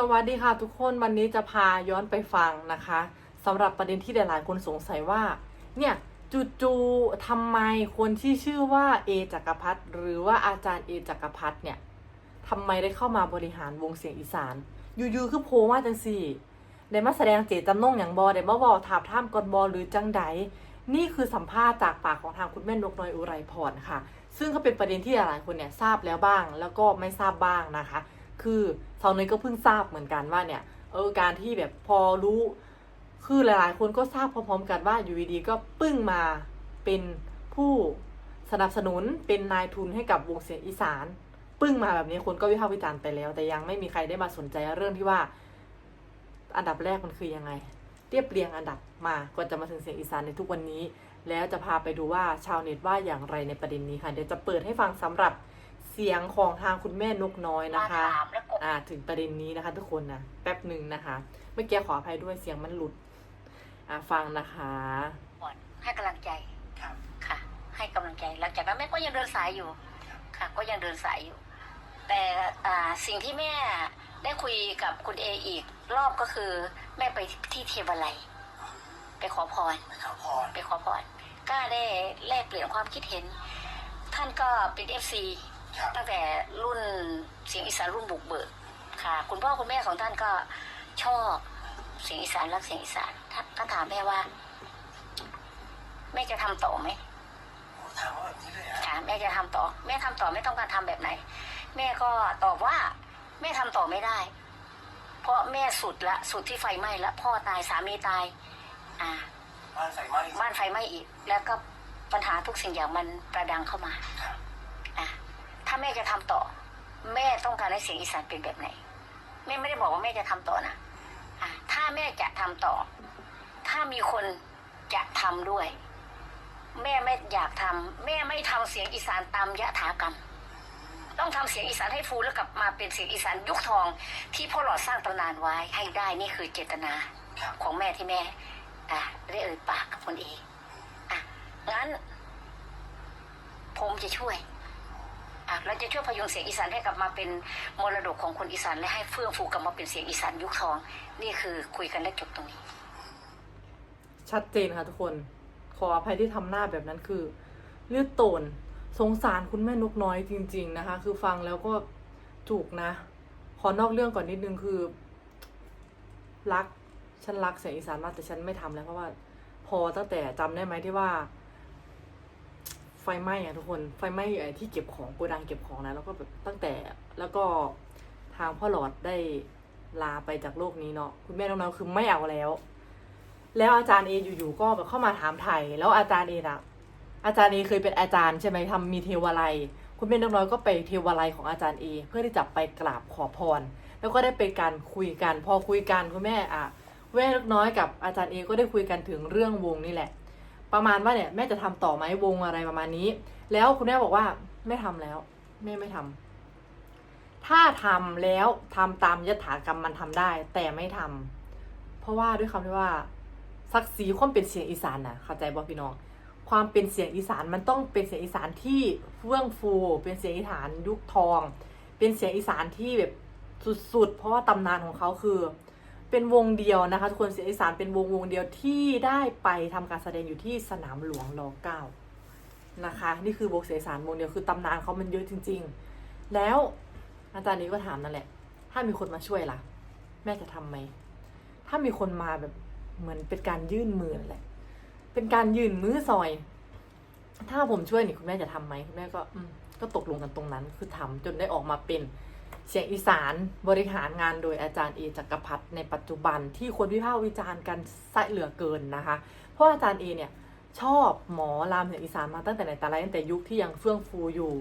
สวัสดีค่ะทุกคนวันนี้จะพาย้อนไปฟังนะคะสำหรับประเด็นที่หลายๆคนสงสัยว่า เนี่ยจู่ๆทำไมคนที่ชื่อว่าเอจักรพัฒหรือว่าอาจารย์เอจักรพัฒเนี่ยทำไมได้เข้ามาบริหารวงเสียงอีสานอยู่ๆคือโผล่มาจังสี่ได้มาแสดงเจตจำนงอย่างบอได้มาบอถามท่ามกอนบอหรือจังใดนี่คือสัมภาษณ์จากปากของทางคุณแม่นกน้อยอุไรพรค่ะ ซึ่งก็เป็นประเด็นที่หลายๆคนเนี่ยทราบแล้วบ้าง แล้วก็ไม่ทราบบ้างนะคะ คือสาวเนยก็เพิ่งทราบเหมือนกันว่าเนี่ยเออการที่แบบพอรู้คือหลายๆ คนก็ทราบพร้อมๆกันว่าอยู่ดีๆก็ปึ้งมาเป็นผู้สนับสนุนเป็นนายทุนให้กับวงเสียงอีสาน ปึ้งมาแบบนี้คนก็วิพากษ์วิจารณ์ไปแล้ว แต่ยังไม่มีใครได้มาสนใจเรื่องที่ว่า อันดับแรกมันคือยังไง เรียบเรียงอันดับมาก่อนจะมาถึงเสียงอีสานในทุกวันนี้ แล้วจะพาไปดูว่าชาวเน็ตว่าอย่างไรในประเด็นนี้ค่ะเดี๋ยวจะเปิดให้ฟังสำหรับ เสียงของทางคุณแม่นกน้อยนะคะมาถามแล้วกดอ่า ถึงประเด็นนี้นะคะ ทุกคนนะแป๊บหนึ่งนะคะ เมื่อกี้ขออภัยด้วยเสียงมันหลุด อ่าฟังนะคะก่อนให้กำลังใจครับค่ะ ให้กำลังใจ หลังจากนั้นแม่ก็ยังเดินสายอยู่ ค่ะ ก็ยังเดินสายอยู่ แต่อ่าสิ่งที่แม่ได้คุยกับคุณเออีกรอบก็คือ แม่ไปที่เทวาลัยไปขอพรไปขอพรไปขอพรก็ได้แลกเปลี่ยนความคิดเห็น ท่านก็เป็นเอฟซี ครับตั้งแต่รุ่นเสียงอีสานรุ่นบุกเบิกค่ะ คุณพ่อคุณแม่ของท่านก็ชอบเสียงอีสานรักเสียงอีสานท่านท่านถามแม่ว่าแม่จะทำต่อไหมโอ้ถามว่าแบบนี้เลยฮะค่ะแม่จะทำต่อ แม่ทำต่อไม่ต้องการทำแบบไหน แม่ก็ตอบว่า แม่ทำต่อไม่ได้ เพราะแม่สุดละสุดที่ไฟไหม้ละพ่อตายสามีตาย อ่า บ้านไฟไหม้บ้านไฟไหม้อีก แล้วก็ปัญหาทุกสิ่งอย่างมันประดังเข้ามาครับอะถ้า แม่จะทำต่อ แม่ต้องการให้เสียงอีสานเป็นแบบไหน แม่ไม่ได้บอกว่าแม่จะทำต่อนะอะถ้าแม่จะทำต่อ ถ้ามีคนจะทำด้วย แม่ไม่อยากทำแม่ไม่ทำเสียงอีสานตามยถากรรม ต้องทำเสียงอีสานให้ฟูแล้วกลับมาเป็นเสียงอีสานยุคทอง ที่พ่อหลอดสร้างตำนานไว้ให้ได้นี่คือเจตนาครับของแม่ที่แม่อะได้เอ่ยปากกับคนเองอะงั้น ผมจะช่วย อะเราจะช่วยพยุงเสียงอีสานให้กลับมาเป็นมรดกของคนอีสานและให้เฟื่องฟูกลับมาเป็นเสียงอีสานยุคทอง นี่คือคุยกันและจบตรงนี้ ชัดเจนค่ะทุกคนขออภัยที่ทำหน้าแบบนั้นคือเลือดโตนสงสารคุณแม่นกน้อยจริง ๆนะคะ คือฟังแล้วก็จุกนะ ขอนอกเรื่องก่อนนิดนึงคือ รักฉันรักเสียงอีสานมากแต่ฉันไม่ทำแล้วเพราะว่า พอตั้งแต่จำได้ไหมที่ว่า ฟไหม้อะทุกคนไฟไหม้ที่เก็บของโกดังเก็บของนะแล้วก็แบบตั้งแต่แล้วก็ทางพ่อหลอดได้ลาไปจากโลกนี้เนาะคุณแม่น้องๆคือไม่เอาแล้ว แล้วอาจารย์เออยู่ๆก็แบบเข้ามาถามไทยแล้วอาจารย์เออะอาจารย์เอเคยเป็นอาจารย์ใช่ไหมทำมีเทวาลัย คุณแม่น้องๆก็ไปเทวาลัยของอาจารย์เอเพื่อที่จะไปกราบขอพร แล้วก็ได้เป็นการคุยกัน พอคุยกันคุณแม่อะแม่นกน้อยกับอาจารย์เอก็ได้คุยกันถึงเรื่องวงนี่แหละ ประมาณว่าเนี่ยแม่จะทำต่อไหมวงอะไรประมาณนี้ แล้วคุณแม่บอกว่าไม่ทำแล้วแม่ไม่ทำถ้าทำแล้วทำตามยถากรรมมันทำได้ แต่ไม่ทำเพราะว่าด้วยคำที่ว่าศักดิ์ศรีความเป็นเสียงอีสานนะเข้าใจบ่พี่น้องความเป็นเสียงอีสานมันต้องเป็นเสียงอีสานที่เฟื่องฟู เป็นเสียงอีสานยุคทอง เป็นเสียงอีสานที่แบบสุดๆ เพราะว่าตำนานของเขาคือ เป็นวงเดียวนะคะทุกคนเสียงอีสานเป็นวงวงเดียวที่ได้ไปทำการแสดงอยู่ที่สนามหลวงรอเก้านะคะ นี่คือวงเสียงอีสานวงเดียวคือตำนานเขามันเยอะจริง ๆ แล้วอาจารย์นี้ก็ถามนั่นแหละ ถ้ามีคนมาช่วยล่ะ แม่จะทำไหมถ้ามีคนมาแบบเหมือนเป็นการยื่นมือแหละ เป็นการยื่นมือซอย ถ้าผมช่วยนี่คุณแม่จะทำไหมคุณแม่ก็อืก็ตกลงกันตรงนั้น คือทำจนได้ออกมาเป็น เสียงอีสานบริหารงานโดยอาจารย์เอจักรพัฒน์ในปัจจุบันที่คนวิพากษ์วิจารณ์กันซะเหลือเกินนะคะ เพราะอาจารย์เอเนี่ยชอบหมอรามเสียงอีสานมาตั้งแต่ไหนแต่ไรตั้งแต่ยุคที่ยังเฟื่องฟูอยู่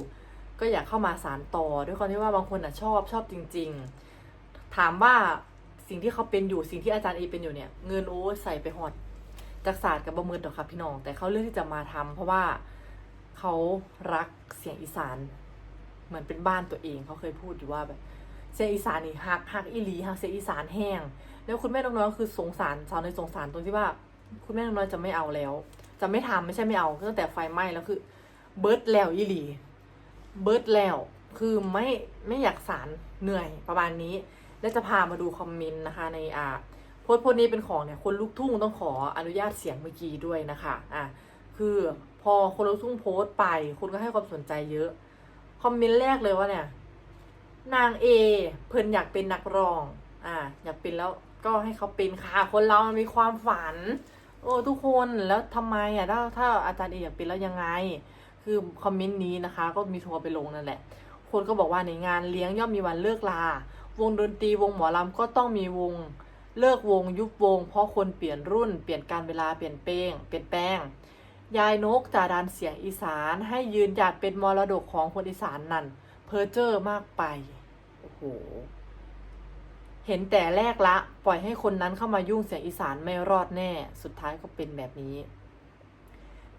ก็อยากเข้ามาสารต่อ ด้วยความที่ว่าบางคนอะชอบชอบจริง ๆ ถามว่าสิ่งที่เขาเป็นอยู่สิ่งที่อาจารย์เอเป็นอยู่เนี่ยเงินโอ้ใส่ไปหอดจักศาสตร์กับบะมือดอกครับพี่น้อง แต่เขาเลือกที่จะมาทำเพราะว่าเขารักเสียงอีสาน เหมือนเป็นบ้านตัวเองเขาเคยพูดอยู่ว่าแบบเสียงอีสานนี่ฮักฮักอีหลีฮักเสียงอีสานแห้ง แล้วคุณแม่น้องน้อยคือสงสารชาวในสงสารตรงที่ว่า คุณแม่น้องน้อยจะไม่เอาแล้ว จะไม่ทำไม่ใช่ไม่เอาตั้งแต่ไฟไหม้แล้วคือเบิร์ดแล้วอีหลีเบิร์ดแล้วคือไม่ไม่อยากสารเหนื่อยประมาณนี้ และจะพามาดูคอมเมนต์นะคะในอ่าโพสต์โพสต์นี้เป็นของเนี่ยคนลูกทุ่งต้องขออนุญาตเสียงเมื่อกี้ด้วยนะคะอะคือพอคนลูกทุ่งโพสต์ไปคนก็ให้ความสนใจเยอะ คอมเมนต์แรกเลยว่าเนี่ย นางเอเพิ่นอยากเป็นนักร้อง อ่า อยากเป็นแล้วก็ให้เขาเป็นค่ะคนเรามันมีความฝัน โอ้ทุกคนแล้วทำไมอะถ้าถ้าอาจารย์เออยากเป็นแล้วยังไง คือคอมเมนต์นี้นะคะ ก็มีทัวร์ไปลงนั่นแหละ คนก็บอกว่าในงานเลี้ยงย่อมมีวันเลิกลา วงดนตรีวงหมอลำก็ต้องมีวงเลิกวงยุบวง เพราะคนเปลี่ยนรุ่น เปลี่ยนการเวลาเปลี่ยนเป้งเปลี่ยนแปลง ยายนกจาดานเสียงอีสานให้ยืนหยัดเป็นมรดกของคนอีสานนั่น เพอเจอร์มากไป โอ้โห เห็นแต่แรกละ ปล่อยให้คนนั้นเข้ามายุ่งเสียงอีสานไม่รอดแน่ สุดท้ายก็เป็นแบบนี้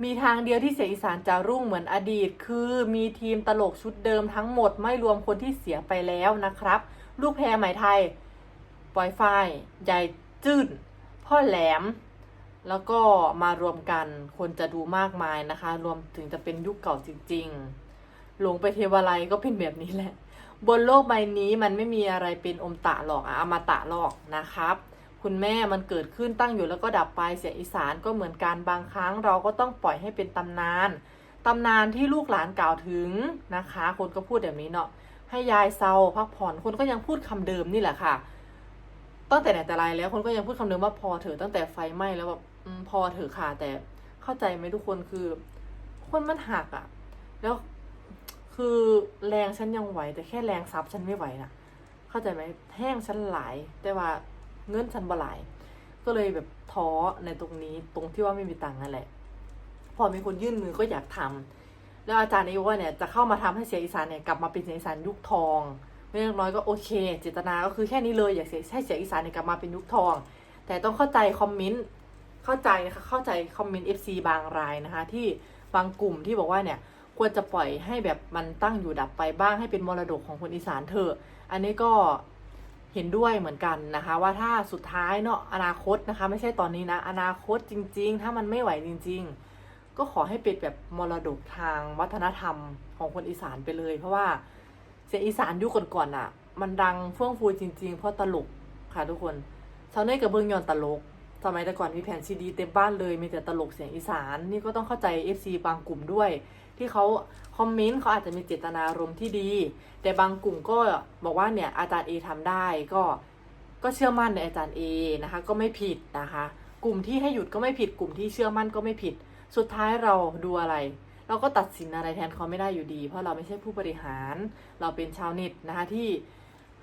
มีทางเดียวที่เสียงอีสานจะรุ่งเหมือนอดีต คือมีทีมตลกชุดเดิมทั้งหมดไม่รวมคนที่เสียไปแล้วนะครับ ลูกแพรหมไทย ปล่อยฝ้ายายจื้นพ่อแหลม แล้วก็มารวมกันคนจะดูมากมายนะคะ รวมถึงจะเป็นยุคเก่าจริงๆ หลงไปเทวาลัยก็เป็นแบบนี้แหละ บนโลกใบนี้มันไม่มีอะไรเป็นอมตะหรอกอะอมตะหรอกนะครับ คุณแม่มันเกิดขึ้นตั้งอยู่แล้วก็ดับไปเสียงอีสานก็เหมือนกันบางครั้ง เราก็ต้องปล่อยให้เป็นตำนาน ตำนานที่ลูกหลานกล่าวถึงนะคะ คนก็พูดแบบนี้เนาะให้ยายเศร้าพักผ่อนคนก็ยังพูดคำเดิมนี่แหละค่ะ ตั้งแต่ไหนแต่ไรแล้วคนก็ยังพูดคำเดิมว่าพอเถอะตั้งแต่ไฟไหม้แล้วแบบพอเถอะค่ะแต่เข้าใจไหมทุกคนคือ คนมันหักอะแล้วคือแรงฉันยังไหว แต่แค่แรงซับฉันไม่ไหวนะเข้าใจไหมแห้งฉันหลาย แต่ว่าเงินฉันบ่หลาย ก็เลยแบบท้อในตรงนี้ตรงที่ว่าไม่มีตังค์นั่นแหละ พอมีคนยื่นมือก็อยากทำแล้วอาจารย์นายกว่าเนี่ยจะเข้ามาทำให้เสียงอีสานเนี่ยกลับมาเป็นเสียงอีสานยุคทอง ไม่องน้อยก็โอเคเจตนาก็คือแค่นี้เลยอยากเสียให้เสียงอีสานเนี่ยกลับมาเป็นยุคทอง แต่ต้องเข้าใจคอมเมนต์เข้าใจนะคะเข้าใจคอมเมนต์ FC บางรายนะคะ ที่บางกลุ่มที่บอกว่าเนี่ยควรจะปล่อยให้แบบมันตั้งอยู่ดับไปบ้างให้เป็นมรดกของคนอีสานเถอะอันนี้ก็เห็นด้วยเหมือนกันนะคะ ว่าถ้าสุดท้ายเนาะอนาคตนะคะ ไม่ใช่ตอนนี้นะ อนาคตจริง ๆ ถ้ามันไม่ไหวจริง ๆ ก็ขอให้เป็นแบบมรดกทางวัฒนธรรมของคนอีสานไปเลย เพราะว่า เสียงอีสานยุคก่อนๆอะ มันดังเฟื่องฟูจริง ๆ เพราะตลกค่ะทุกคนชาวเน็ตกับเบิ้งยอนตลกสมัยแต่ก่อนมีแผ่นซีดีเต็มบ้านเลยมีแต่ตลกเสียงอีสานนี่ก็ต้องเข้าใจ FC บางกลุ่มด้วย ที่เขาคอมเมนต์เขาอาจจะมีเจตนารมณ์ที่ดี แต่บางกลุ่มก็บอกว่าเนี่ยอาจารย์เอทำได้ก็ก็เชื่อมั่นในอาจารย์เอนะคะ ก็ไม่ผิดนะคะ กลุ่มที่ให้หยุดก็ไม่ผิดกลุ่มที่เชื่อมั่นก็ไม่ผิด สุดท้ายเราดูอะไร เราก็ตัดสินอะไรแทนเขาไม่ได้อยู่ดี เพราะเราไม่ใช่ผู้บริหาร เราเป็นชาวเน็ตนะคะที่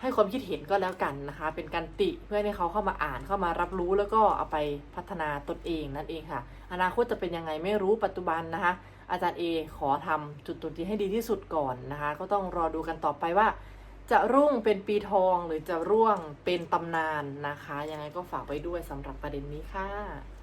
ให้ความคิดเห็นก็แล้วกันนะคะ เป็นการติเพื่อให้เขาเข้ามาอ่านเข้ามารับรู้แล้วก็เอาไปพัฒนาตนเองนั่นเองค่ะ อนาคตจะเป็นยังไงไม่รู้ปัจจุบันนะคะ อาจารย์เอขอทำจุดตุนที่ให้ดีที่สุดก่อนนะคะ ก็ต้องรอดูกันต่อไปว่า จะรุ่งเป็นปีทองหรือจะร่วงเป็นตำนานนะคะ ยังไงก็ฝากไว้ด้วยสำหรับประเด็นนี้ค่ะ